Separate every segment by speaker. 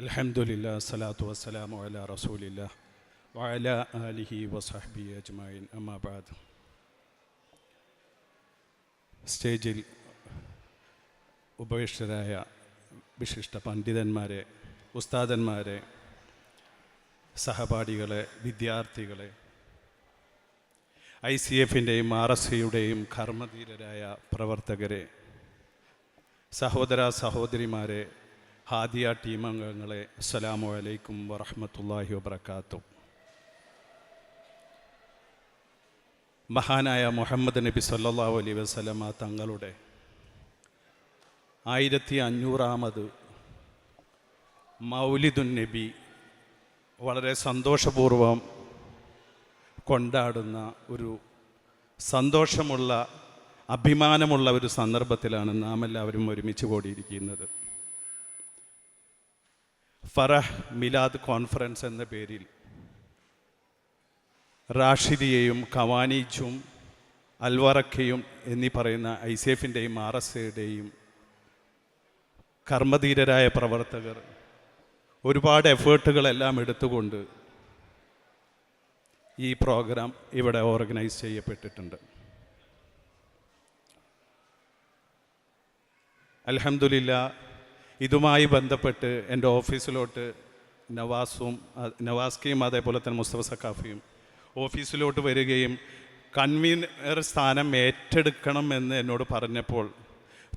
Speaker 1: അൽഹംദുലില്ലാ സ്വലാത്തു വസ്സലാമു അലാ റസൂലില്ലാ വഅല ആലിഹി വസഹബി അജ്മഈൻ. അമ്മാ ബഅദ്. സ്റ്റേജിൽ ഉപവിഷ്ടരായ വിശിഷ്ട പണ്ഡിതന്മാരെ ഉസ്താദന്മാരെ സഹപാഠികളെ വിദ്യാർത്ഥികളെ ഐ സി എഫിന്റെയും ആർ എസ് സിയുടെയും കർമ്മധീരരായ പ്രവർത്തകരെ സഹോദര സഹോദരിമാരെ ഹാദിയ ടീം അംഗങ്ങളെ അസ്സലാമു അലൈക്കും വറഹമത്തല്ലാഹി വബർക്കാത്തു മഹാനായ മുഹമ്മദ് നബി സല്ലാ അലൈ വസല്ലമ തങ്ങളുടെ ആയിരത്തി അഞ്ഞൂറാമത് മൗലിദുൻ നബി വളരെ സന്തോഷപൂർവം കൊണ്ടാടുന്ന ഒരു സന്തോഷമുള്ള അഭിമാനമുള്ള ഒരു സന്ദർഭത്തിലാണ് നാം എല്ലാവരും ഒരുമിച്ച് കൂടിയിരിക്കുന്നത്. ഫറഹ് മിലാദ് കോൺഫറൻസ് എന്ന പേരിൽ റാഷിദിയെയും കവാനീച്ചും അൽവറക്കയും എന്നീ പറയുന്ന ഐ സി എഫിന്റെയും ആർ എസ് എയുടെയും കർമ്മധീരരായ പ്രവർത്തകർ ഒരുപാട് എഫേർട്ടുകളെല്ലാം എടുത്തുകൊണ്ട് ഈ പ്രോഗ്രാം ഇവിടെ ഓർഗനൈസ് ചെയ്യപ്പെട്ടിട്ടുണ്ട്. അലഹമില്ല ഇതുമായി ബന്ധപ്പെട്ട് എന്റെ ഓഫീസിലോട്ട് നവാസും നവാസ്കിയും അതേപോലെ തന്നെ മുസ്തഫ സക്കാഫിയും ഓഫീസിലോട്ട് വരികയും കൺവീനർ സ്ഥാനം ഏറ്റെടുക്കണം എന്ന് എന്നോട് പറഞ്ഞപ്പോൾ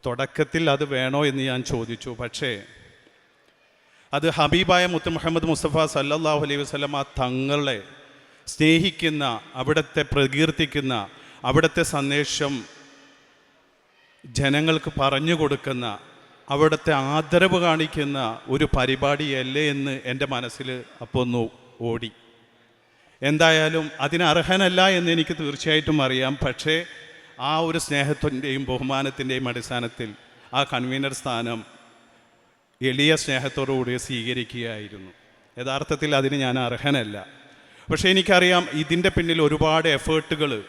Speaker 1: തുടക്കത്തിൽ അത് വേണോ എന്ന് ഞാൻ ചോദിച്ചു. പക്ഷേ അത് ഹബീബായ മുത്ത് മുഹമ്മദ് മുസ്തഫ സല്ലല്ലാഹു അലൈഹി ആ തങ്ങളെ സ്നേഹിക്കുന്ന അവിടുത്തെ പ്രകീർത്തിക്കുന്ന അവിടുത്തെ സന്ദേശം ജനങ്ങൾക്ക് പറഞ്ഞു കൊടുക്കുന്ന അവിടുത്തെ ആദരവ് കാണിക്കുന്ന ഒരു പരിപാടിയല്ലേ എന്ന് എന്റെ മനസ്സിൽ അപ്പോൾ ഒന്ന് ഓടി. എന്തായാലും അതിന് അർഹനല്ല എന്ന് എനിക്ക് തീർച്ചയായിട്ടും അറിയാം. പക്ഷേ ആ ഒരു സ്നേഹത്തിന്റെയും ബഹുമാനത്തിന്റെയും അടിസ്ഥാനത്തിൽ ആ കൺവീനർ സ്ഥാനം എളിയ സ്നേഹത്തോടുകൂടി സ്വീകരിക്കുകയായിരുന്നു. യഥാർത്ഥത്തിൽ അതിന് ഞാൻ അർഹനല്ല. പക്ഷേ എനിക്കറിയാം ഇതിന്റെ പിന്നിൽ ഒരുപാട് എഫേർട്ടുകൾ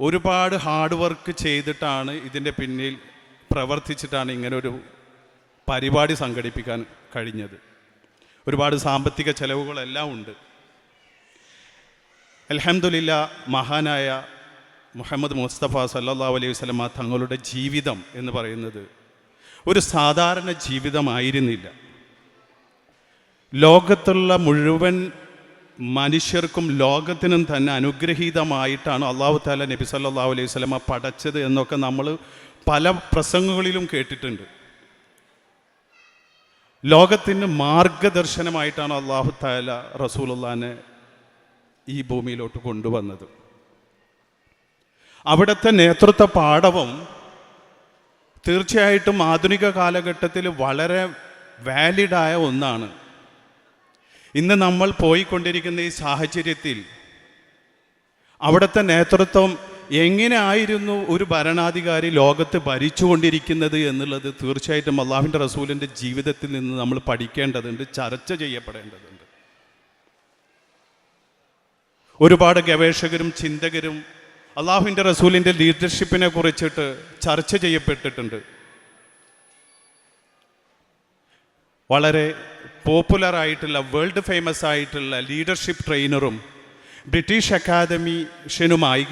Speaker 1: ഒരുപാട് ഹാർഡ് വർക്ക് ചെയ്തിട്ടാണ് ഇതിന്റെ പിന്നിൽ പ്രവർത്തിച്ചിട്ടാണ് ഇങ്ങനൊരു പരിപാടി സംഘടിപ്പിക്കാൻ കഴിഞ്ഞത്. ഒരുപാട് സാമ്പത്തിക ചെലവുകളെല്ലാം ഉണ്ട്. അൽഹംദുലില്ല മഹാനായ മുഹമ്മദ് മുസ്തഫ സല്ലാ അലൈഹി വസ്ലമ തങ്ങളുടെ ജീവിതം എന്ന് പറയുന്നത് ഒരു സാധാരണ ജീവിതമായിരുന്നില്ല. ലോകത്തുള്ള മുഴുവൻ മനുഷ്യർക്കും ലോകത്തിനും തന്നെ അനുഗ്രഹീതമായിട്ടാണ് അള്ളാഹു താല നബി സല്ലാ അലൈഹി വസല്ലമ പടച്ചത് എന്നൊക്കെ നമ്മൾ പല പ്രസംഗങ്ങളിലും കേട്ടിട്ടുണ്ട്. ലോകത്തിന് മാർഗദർശനമായിട്ടാണ് അള്ളാഹു താല റസൂലുള്ളാനെ ഈ ഭൂമിയിലോട്ട് കൊണ്ടുവന്നത്. അവിടുത്തെ നേതൃത്വ പാഠവും തീർച്ചയായിട്ടും ആധുനിക കാലഘട്ടത്തിൽ വളരെ വാലിഡായ ഒന്നാണ്. ഇന്ന് നമ്മൾ പോയിക്കൊണ്ടിരിക്കുന്ന ഈ സാഹചര്യത്തിൽ അവിടുത്തെ നേതൃത്വം എങ്ങനെ ആയിരുന്നു ഒരു ഭരണാധികാരി ലോകത്ത് ഭരിച്ചുകൊണ്ടിരിക്കുന്നത് എന്നുള്ളത് തീർച്ചയായിട്ടും അള്ളാഹുവിന്റെ റസൂലിന്റെ ജീവിതത്തിൽ നിന്ന് നമ്മൾ പഠിക്കേണ്ടതുണ്ട് ചർച്ച ചെയ്യപ്പെടേണ്ടതുണ്ട്. ഒരുപാട് ഗവേഷകരും ചിന്തകരും അള്ളാഹുവിന്റെ റസൂലിന്റെ ലീഡർഷിപ്പിനെ കുറിച്ചിട്ട് ചർച്ച ചെയ്യപ്പെട്ടിട്ടുണ്ട്. വളരെ പോപ്പുലർ ആയിട്ടുള്ള വേൾഡ് ഫേമസ് ആയിട്ടുള്ള ലീഡർഷിപ്പ് ട്രെയിനറും British അക്കാദമിഷനുമായി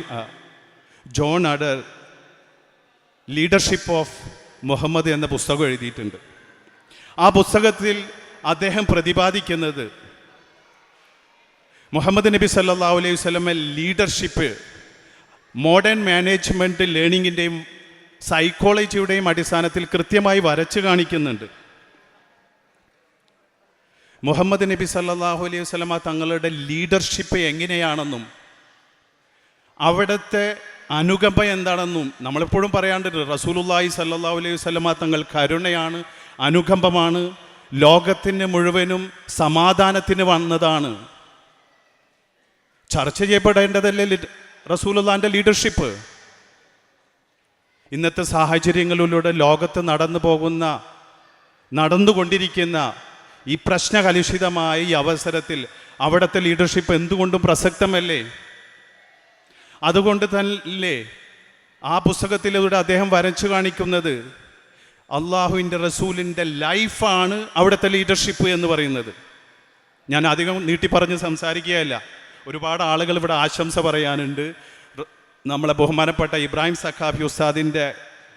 Speaker 1: John Adair leadership of Muhammad എന്ന പുസ്തകം എഴുതിയിട്ടുണ്ട്. ആ പുസ്തകത്തിൽ അദ്ദേഹം പ്രതിപാദിക്കുന്നത് മുഹമ്മദ് നബി സല്ലാ അലൈഹി വസല്ലമ ലീഡർഷിപ്പ് മോഡേൺ മാനേജ്മെന്റ് ലേണിങ്ങിന്റെയും സൈക്കോളജിയുടെയും അടിസ്ഥാനത്തിൽ കൃത്യമായി വരച്ചു കാണിക്കുന്നുണ്ട്. മുഹമ്മദ് നബി സല്ലാഹു അലൈഹി വസല്ലമ തങ്ങളുടെ ലീഡർഷിപ്പ് എങ്ങനെയാണെന്നും അവിടുത്തെ അനുകമ്പ എന്താണെന്നും നമ്മളെപ്പോഴും പറയാണ്ട് റസൂലുള്ളാഹി സല്ലല്ലാഹു അലൈഹി വസല്ലമ തങ്ങൾ കരുണയാണ് അനുകമ്പമാണ് ലോകത്തിന് മുഴുവനും സമാധാനത്തിന് വന്നതാണ്. ചർച്ച ചെയ്യപ്പെടേണ്ടതല്ലേ റസൂലുല്ലാന്റെ ലീഡർഷിപ്പ്? ഇന്നത്തെ സാഹചര്യങ്ങളിലൂടെ ലോകത്ത് നടന്നു പോകുന്ന നടന്നുകൊണ്ടിരിക്കുന്ന ഈ പ്രശ്നകലുഷിതമായ ഈ അവസരത്തിൽ അവിടുത്തെ ലീഡർഷിപ്പ് എന്തുകൊണ്ടും പ്രസക്തമല്ലേ? അതുകൊണ്ട് തന്നെ ആ പുസ്തകത്തിലൂടെ അദ്ദേഹം വരച്ചു കാണിക്കുന്നത്? അള്ളാഹുവിന്റെ റസൂലിന്റെ ലൈഫാണ് അവിടുത്തെ ലീഡർഷിപ്പ് എന്ന് പറയുന്നത്. ഞാൻ അധികം നീട്ടി പറഞ്ഞ് സംസാരിക്കുകയല്ല. ഒരുപാട് ആളുകൾ ഇവിടെ ആശംസ പറയാനുണ്ട്. നമ്മളെ ബഹുമാനപ്പെട്ട ഇബ്രാഹിം സഖാഫി ഉസ്താദിന്റെ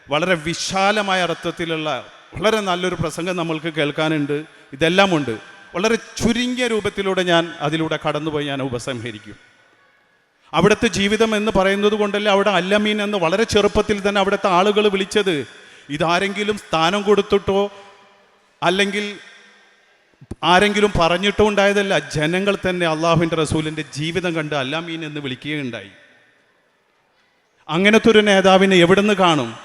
Speaker 1: വളരെ വിശാലമായ അർത്ഥത്തിലുള്ള വളരെ നല്ലൊരു പ്രസംഗം നമ്മൾക്ക് കേൾക്കാനുണ്ട്. ഇതെല്ലാമുണ്ട്. വളരെ ചുരുങ്ങിയ രൂപത്തിലൂടെ ഞാൻ അതിലൂടെ കടന്നുപോയി ഞാൻ ഉപസംഹരിക്കും. അവിടുത്തെ ജീവിതം എന്ന് പറയുന്നത് കൊണ്ടല്ലേ അവിടെ അല്ലമീൻ എന്ന് വളരെ ചെറുപ്പത്തിൽ തന്നെ അവിടുത്തെ ആളുകൾ വിളിച്ചത്. ഇതാരെങ്കിലും സ്ഥാനം കൊടുത്തിട്ടോ അല്ലെങ്കിൽ ആരെങ്കിലും പറഞ്ഞിട്ടോ ഉണ്ടായതല്ല. ജനങ്ങൾ തന്നെ അള്ളാഹുവിന്റെ റസൂലിന്റെ ജീവിതം കണ്ട് അല്ലാമീൻ എന്ന് വിളിക്കുകയുണ്ടായി. അങ്ങനത്തെ ഒരു നേതാവിനെ എവിടുന്ന് കാണും?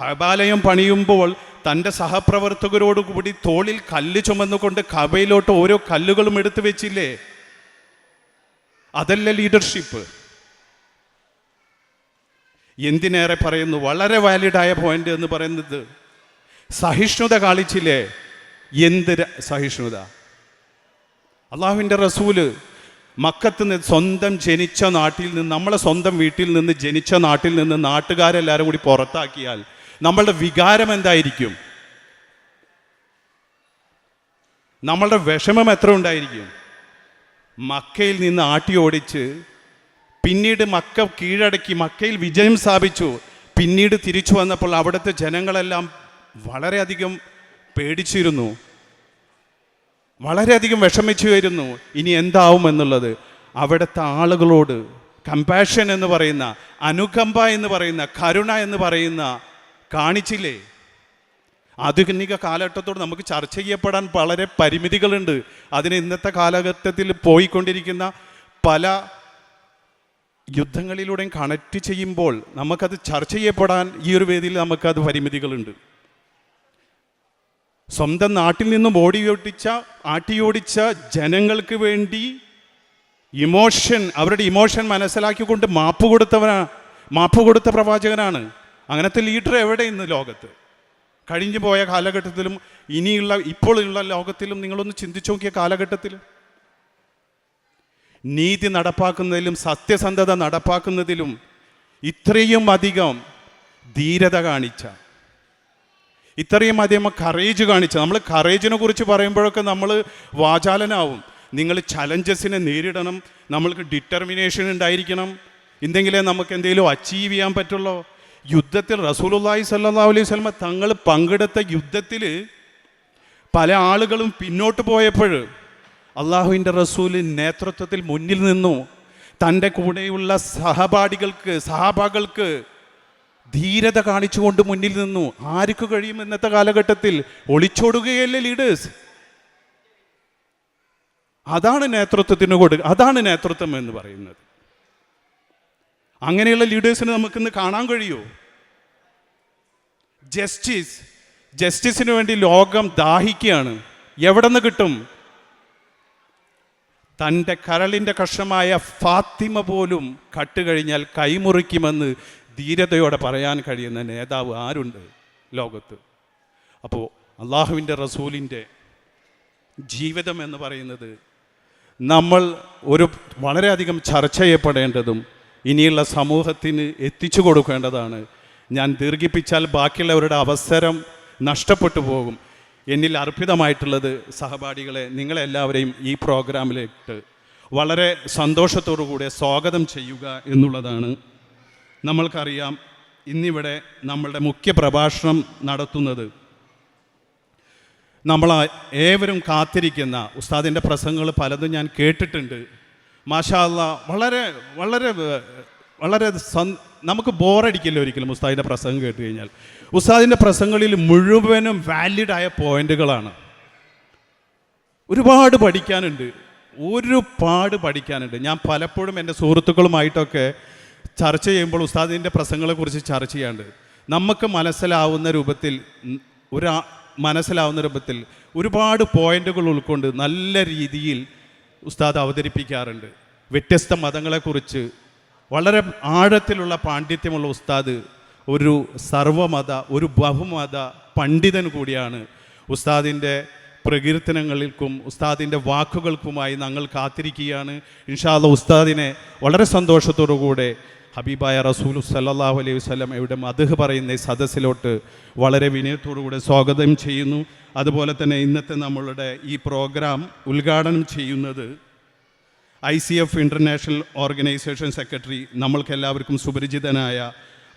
Speaker 1: കബാലയം പണിയുമ്പോൾ തന്റെ സഹപ്രവർത്തകരോടുകൂടി തോളിൽ കല്ല് ചുമന്നുകൊണ്ട് കബയിലോട്ട് ഓരോ കല്ലുകളും എടുത്തു വെച്ചില്ലേ? അതല്ല ലീഡർഷിപ്പ് എന്തിനേറെ പറയുന്നു? വളരെ വാലിഡായ പോയിന്റ് എന്ന് പറയുന്നത് സഹിഷ്ണുത കാണിച്ചില്ലേ? എന്ത് സഹിഷ്ണുത? അള്ളാഹുവിന്റെ റസൂൽ മക്കത്ത് നിന്ന് സ്വന്തം ജനിച്ച നാട്ടിൽ നിന്ന് നമ്മളെ സ്വന്തം വീട്ടിൽ നിന്ന് ജനിച്ച നാട്ടിൽ നിന്ന് നാട്ടുകാരെല്ലാവരും കൂടി പുറത്താക്കിയാൽ നമ്മളുടെ വികാരം എന്തായിരിക്കും? നമ്മളുടെ വിഷമം എത്ര ഉണ്ടായിരിക്കും? മക്കയിൽ നിന്ന് ആട്ടി ഓടിച്ച് പിന്നീട് മക്ക കീഴടക്കി മക്കയിൽ വിജയം സ്ഥാപിച്ചു. പിന്നീട് തിരിച്ചു വന്നപ്പോൾ അവിടുത്തെ ജനങ്ങളെല്ലാം വളരെയധികം പേടിച്ചിരുന്നു. വളരെയധികം വിഷമിച്ചു വരുന്നു ഇനി എന്താവും എന്നുള്ളത്? അവിടുത്തെ ആളുകളോട് കമ്പാഷൻ എന്ന് പറയുന്ന അനുകമ്പ എന്ന് പറയുന്ന കരുണ എന്ന് പറയുന്ന കാണിച്ചില്ലേ? ആധുനിക കാലഘട്ടത്തോട് നമുക്ക് ചർച്ച ചെയ്യപ്പെടാൻ വളരെ പരിമിതികളുണ്ട്. അതിന് ഇന്നത്തെ കാലഘട്ടത്തിൽ പോയിക്കൊണ്ടിരിക്കുന്ന പല യുദ്ധങ്ങളിലൂടെയും കണക്ട് ചെയ്യുമ്പോൾ നമുക്കത് ചർച്ച ചെയ്യപ്പെടാൻ ഈ ഒരു വേദിയിൽ നമുക്കത് പരിമിതികളുണ്ട്. സ്വന്തം നാട്ടിൽ നിന്നും ഓടിയോടിച്ച ആട്ടിയോടിച്ച ജനങ്ങൾക്ക് വേണ്ടി ഇമോഷൻ അവരുടെ ഇമോഷൻ മനസ്സിലാക്കിക്കൊണ്ട് മാപ്പ് കൊടുത്തവനാണ് മാപ്പ് കൊടുത്ത പ്രവാചകനാണ്. അങ്ങനത്തെ ലീഡർ എവിടെ ഇന്ന് ലോകത്ത്? കഴിഞ്ഞു പോയ കാലഘട്ടത്തിലും ഇനിയുള്ള ഇപ്പോഴുള്ള ലോകത്തിലും നിങ്ങളൊന്ന് ചിന്തിച്ചു നോക്കിയ കാലഘട്ടത്തിൽ. നീതി നടപ്പാക്കുന്നതിലും സത്യസന്ധത നടപ്പാക്കുന്നതിലും ഇത്രയും അധികം ധീരത കാണിച്ച ഇത്രയും അധികം കറേജ് കാണിച്ച നമ്മൾ കറേജിനെ കുറിച്ച് പറയുമ്പോഴൊക്കെ നമ്മൾ വാചാലനാവും. നിങ്ങൾ ചലഞ്ചസിനെ നേരിടണം നമ്മൾക്ക് ഡിറ്റർമിനേഷൻ ഉണ്ടായിരിക്കണം. എന്തെങ്കിലേ നമുക്ക് എന്തെങ്കിലും അച്ചീവ് ചെയ്യാൻ പറ്റുള്ളൂ? യുദ്ധത്തിൽ റസൂലുള്ളാഹി സല്ലല്ലാഹു അലൈഹി സ്വലമ തങ്ങൾ പങ്കെടുത്ത യുദ്ധത്തിൽ പല ആളുകളും പിന്നോട്ട് പോയപ്പോൾ അള്ളാഹുവിന്റെ റസൂൽ നേതൃത്വത്തിൽ മുന്നിൽ നിന്നു. തന്റെ കൂടെയുള്ള സഹപാഠികൾക്ക് സഹാബാകൾക്ക് ധീരത കാണിച്ചുകൊണ്ട് മുന്നിൽ നിന്നു. ആർക്ക് കഴിയും ഇന്നത്തെ കാലഘട്ടത്തിൽ? ഒളിച്ചോടുകയല്ലേ ലീഡേഴ്സ് അതാണ് നേതൃത്വത്തിന് കൊടുക്കുക അതാണ് നേതൃത്വം എന്ന് പറയുന്നത്. അങ്ങനെയുള്ള ലീഡേഴ്സിനെ നമുക്കിന്ന് കാണാൻ കഴിയുമോ ജസ്റ്റിസ് ജസ്റ്റിസിന് വേണ്ടി ലോകം ദാഹിക്കുകയാണ്. എവിടെ നിന്ന് കിട്ടും? തന്റെ കരളിന്റെ കഷമായ ഫാത്തിമ പോലും കട്ടുകഴിഞ്ഞാൽ കൈമുറിക്കുമെന്ന് ധീരതയോടെ പറയാൻ കഴിയുന്ന നേതാവ് ആരുണ്ട് ലോകത്ത്? അപ്പോൾ അള്ളാഹുവിന്റെ റസൂലിന്റെ ജീവിതം എന്ന് പറയുന്നത് നമ്മൾ ഒരു വളരെയധികം ചർച്ച ചെയ്യപ്പെടേണ്ടതും ഇനിയുള്ള സമൂഹത്തിന് എത്തിച്ചു കൊടുക്കേണ്ടതാണ്. ഞാൻ ദീർഘിപ്പിച്ചാൽ ബാക്കിയുള്ളവരുടെ അവസരം നഷ്ടപ്പെട്ടു പോകും. എന്നിൽ അർപ്പിതമായിട്ടുള്ളത് സഹപാഠികളെ നിങ്ങളെല്ലാവരെയും ഈ പ്രോഗ്രാമിലേക്ക് വളരെ കൂടെ സ്വാഗതം ചെയ്യുക എന്നുള്ളതാണ്. നമ്മൾക്കറിയാം ഇന്നിവിടെ നമ്മളുടെ മുഖ്യ പ്രഭാഷണം നടത്തുന്നത് നമ്മൾ ഏവരും കാത്തിരിക്കുന്ന ഉസ്താദിന്റെ പ്രസംഗങ്ങൾ പലതും ഞാൻ കേട്ടിട്ടുണ്ട്. മാഷാ അല്ലാ വളരെ വളരെ വളരെ നമുക്ക് ബോറടിക്കില്ല ഒരിക്കലും ഉസ്താദിന്റെ പ്രസംഗം കേട്ട് കഴിഞ്ഞാൽ? ഉസ്താദിന്റെ പ്രസംഗങ്ങളിൽ മുഴുവനും വാലിഡായ പോയിന്റുകളാണ്. ഒരുപാട് പഠിക്കാനുണ്ട്. ഒരുപാട് പഠിക്കാനുണ്ട്. ഞാൻ പലപ്പോഴും എന്റെ സുഹൃത്തുക്കളുമായിട്ടൊക്കെ ചർച്ച ചെയ്യുമ്പോൾ ഉസ്താദിന്റെ പ്രസംഗങ്ങളെക്കുറിച്ച് ചർച്ച ചെയ്യാണ്ട് നമുക്ക് മനസ്സിലാവുന്ന രൂപത്തിൽ ഒരാ മനസ്സിലാവുന്ന രൂപത്തിൽ ഒരുപാട് പോയിന്റുകൾ ഉൾക്കൊണ്ട് നല്ല രീതിയിൽ ഉസ്താദ് അവതരിപ്പിക്കാറുണ്ട്. വ്യത്യസ്ത മതങ്ങളെക്കുറിച്ച് വളരെ ആഴത്തിലുള്ള പാണ്ഡിത്യമുള്ള ഉസ്താദ് ഒരു സർവമത ഒരു ബഹുമത പണ്ഡിതൻ കൂടിയാണ്. ഉസ്താദിന്റെ പ്രകീർത്തനങ്ങൾക്കും ഉസ്താദിന്റെ വാക്കുകൾക്കുമായി ഞങ്ങൾ കാത്തിരിക്കുകയാണ്. ഇൻഷാല്ല ഉസ്താദിനെ വളരെ സന്തോഷത്തോടു കൂടെ ഹബീബായ റസൂലു സല്ലാഹു അലൈഹി വസ്ലം ഇവിടെ മധുഹ് പറയുന്ന ഈ സദസ്സിലോട്ട് വളരെ വിനയത്തോടുകൂടെ സ്വാഗതം ചെയ്യുന്നു. അതുപോലെ തന്നെ ഇന്നത്തെ നമ്മളുടെ ഈ പ്രോഗ്രാം ഉദ്ഘാടനം ചെയ്യുന്നത് I C F international organisation secretary നമ്മൾക്ക് എല്ലാവർക്കും സുപരിചിതനായ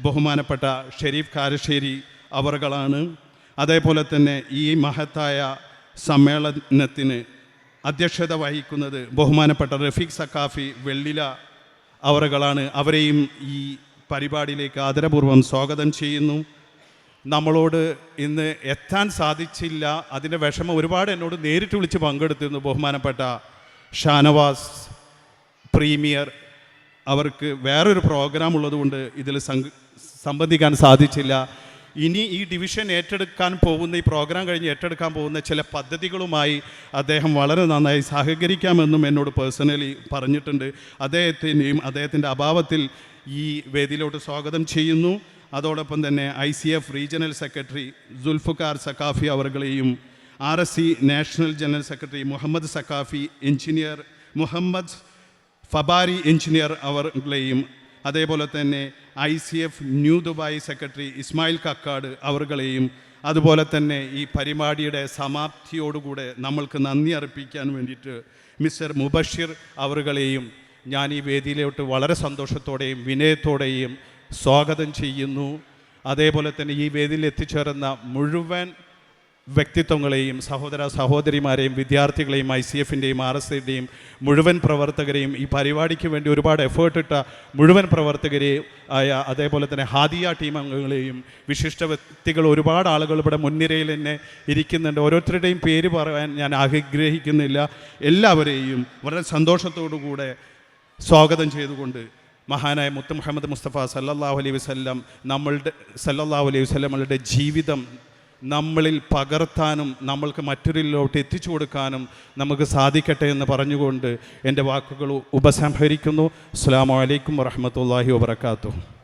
Speaker 1: ബഹുമാനപ്പെട്ട ഷെരീഫ് കാരശ്ശേരി അവറുകളാണ്. അതേപോലെ തന്നെ ഈ മഹത്തായ സമ്മേളനത്തിന് അധ്യക്ഷത വഹിക്കുന്നത് ബഹുമാനപ്പെട്ട റഫീഖ് സക്കാഫി വെള്ളില അവറുകളാണ് അവരെയും ഈ പരിപാടിയിലേക്ക് ആദരപൂർവം സ്വാഗതം ചെയ്യുന്നു. നമ്മളോട് ഇന്ന് എത്താൻ സാധിച്ചില്ല. അതിന്റെ വിഷമം ഒരുപാട് എന്നോട് നേരിട്ട് വിളിച്ച് പങ്കെടുത്തിരുന്നു ബഹുമാനപ്പെട്ട ഷാനവാസ് പ്രീമിയർ. അവർക്ക് വേറൊരു പ്രോഗ്രാം ഉള്ളതുകൊണ്ട് ഇതിൽ സംബന്ധിക്കാൻ സാധിച്ചില്ല. ഇനി ഈ ഡിവിഷൻ ഏറ്റെടുക്കാൻ പോകുന്ന ഈ പ്രോഗ്രാം കഴിഞ്ഞ് ഏറ്റെടുക്കാൻ പോകുന്ന ചില പദ്ധതികളുമായി അദ്ദേഹം വളരെ നന്നായി സഹകരിക്കാമെന്നും എന്നോട് പേഴ്സണലി പറഞ്ഞിട്ടുണ്ട്. അദ്ദേഹത്തിന്റെയും അദ്ദേഹത്തിന്റെ അഭാവത്തിൽ ഈ വേദിയിലോട്ട് സ്വാഗതം ചെയ്യുന്നു. അതോടൊപ്പം തന്നെ I C F regional secretary Zulfikar Saqafi അവർകളെയും R S C national general secretary Muhammad Saqafi engineer Muhammad Fabari engineer അവർകളെയും അതേപോലെ തന്നെ I C F new Dubai secretary Ismail Kakkad അവർകളെയും അതുപോലെ തന്നെ ഈ പരിപാടിയുടെ സമാപ്തിയോടുകൂടെ നമ്മൾക്ക് നന്ദി അർപ്പിക്കാൻ വേണ്ടിയിട്ട് മിസ്റ്റർ മുബഷിർ അവറുകളെയും ഞാൻ ഈ വേദിയിലോട്ട് വളരെ സന്തോഷത്തോടെയും വിനയത്തോടെയും സ്വാഗതം ചെയ്യുന്നു. അതേപോലെ തന്നെ ഈ വേദിയിൽ എത്തിച്ചേർന്ന മുഴുവൻ വ്യക്തിത്വങ്ങളെയും സഹോദര സഹോദരിമാരെയും വിദ്യാർത്ഥികളെയും ഐ സി എഫിന്റെയും ആർ എസ് എഫിന്റെയും മുഴുവൻ പ്രവർത്തകരെയും ഈ പരിപാടിക്ക് വേണ്ടി ഒരുപാട് എഫേർട്ട് ഇട്ട മുഴുവൻ പ്രവർത്തകരെയും ആയ അതേപോലെ തന്നെ ഹാദിയ ടീം അംഗങ്ങളെയും വിശിഷ്ട വ്യക്തികൾ ഒരുപാട് ആളുകൾ ഇവിടെ മുൻനിരയിൽ തന്നെ ഇരിക്കുന്നുണ്ട്. ഓരോരുത്തരുടെയും പേര് പറയാൻ ഞാൻ ആഗ്രഹിക്കുന്നില്ല. എല്ലാവരെയും വളരെ സന്തോഷത്തോടു കൂടെ സ്വാഗതം ചെയ്തുകൊണ്ട് മഹാനായ മുത്ത് മുഹമ്മദ് മുസ്തഫ സല്ലല്ലാഹു അലൈഹി വസല്ലം നമ്മളുടെ സല്ലല്ലാഹു അലൈഹി വസല്ലമയുടെ ജീവിതം നമ്മളിൽ പകർത്താനും നമ്മൾക്ക് മറ്റൊരിലോട്ട് എത്തിച്ചു കൊടുക്കാനും നമുക്ക് സാധിക്കട്ടെ എന്ന് പറഞ്ഞുകൊണ്ട് എന്റെ വാക്കുകൾ ഉപസംഹരിക്കുന്നു. അസ്സാം വലൈക്കും വറഹമത്തല്ലാഹി വാബർക്കാത്തു